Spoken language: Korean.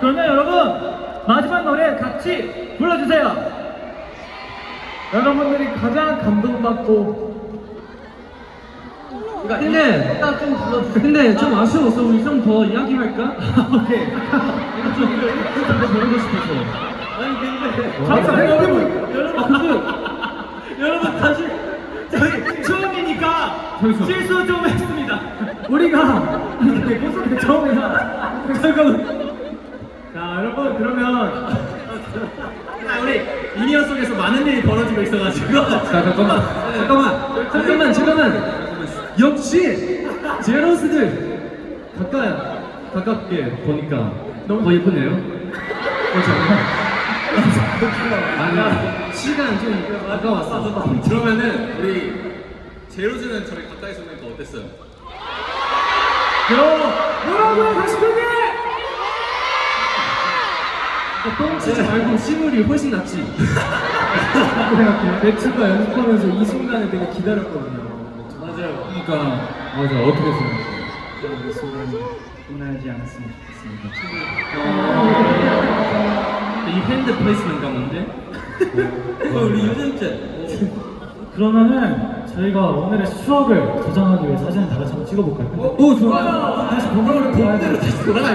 그러면 여러분 마지막 노래 같이 불러주세요. 여러분들이 가장 감동받고 근데 좀 불러주세요. 근데 좀 아쉬워서 우리 좀 더 이야기할까? 오케이. 이거 좀더 배우고 싶어서. 아니 근데 잠깐, 여러분 여러분 아, 여러분 다시 저희 처음이니까 벌써. 실수 좀 했습니다. 우리가 이렇게 고속에 처음이라 잠깐만. 자 여러분 그러면 아, 우리 미니어 속에서 많은 일이 벌어지고 있어가지고. 자 잠깐만. 잠깐만 잠깐만 잠깐만 역시 제로스들 가까이 가깝게 보니까 너무 더 예쁘네요. 그렇죠? 아니 시간 좀 아까웠어. 그러면은 우리 제로즈는 저희 가까이서 보니까 어땠어요? 여러분 뭐라고요 다시 보게 똥 치지 말고 실물이 훨씬 낫지 생각해. 배추가 연습하면서 이 순간을 되게 기다렸거든요. 맞아요. 그러니까 맞아 어떻게 생각해 이 순간이 끝나지 않았으면 좋겠습니다. 이 핸드 플레이스먼트가 뭔데? 우리 유전체 그러면은 저희가 오늘의 추억을 저장하기 위해 사진을 다 같이 한번 찍어볼까요? 오 좋아 다시 다시 돌아갈까?